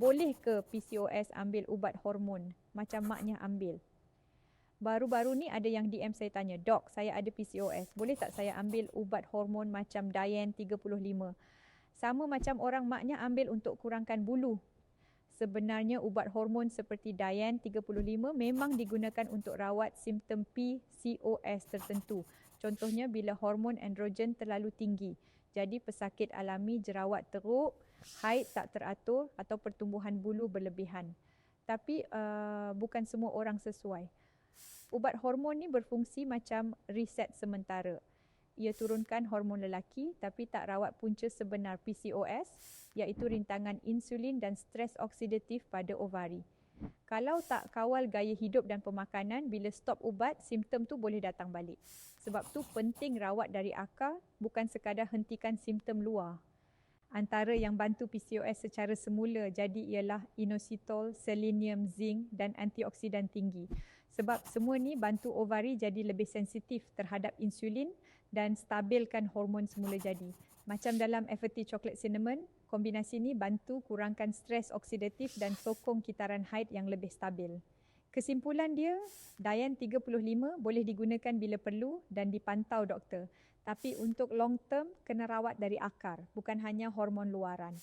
boleh ke PCOS ambil ubat hormon macam maknya ambil? Baru-baru ni ada yang DM saya tanya, Dok, saya ada PCOS. Boleh tak saya ambil ubat hormon macam Diane 35? Sama macam orang maknya ambil untuk kurangkan bulu. Sebenarnya ubat hormon seperti Diane 35 memang digunakan untuk rawat simptom PCOS tertentu. Contohnya bila hormon androgen terlalu tinggi. Jadi pesakit alami jerawat teruk, haid tak teratur atau pertumbuhan bulu berlebihan. Tapi uh, bukan semua orang sesuai. Ubat hormon ni berfungsi macam reset sementara. Ia turunkan hormon lelaki tapi tak rawat punca sebenar PCOS iaitu rintangan insulin dan stres oksidatif pada ovari. Kalau tak kawal gaya hidup dan pemakanan, bila stop ubat, simptom tu boleh datang balik. Sebab tu penting rawat dari akar, bukan sekadar hentikan simptom luar. Antara yang bantu PCOS secara semula jadi ialah inositol, selenium, zinc dan antioksidan tinggi. Sebab semua ni bantu ovari jadi lebih sensitif terhadap insulin dan stabilkan hormon semula jadi. Macam dalam FT Chocolate Cinnamon, kombinasi ni bantu kurangkan stres oksidatif dan sokong kitaran haid yang lebih stabil. Kesimpulan dia, Dayan 35 boleh digunakan bila perlu dan dipantau doktor. Tapi untuk long term, kena rawat dari akar, bukan hanya hormon luaran.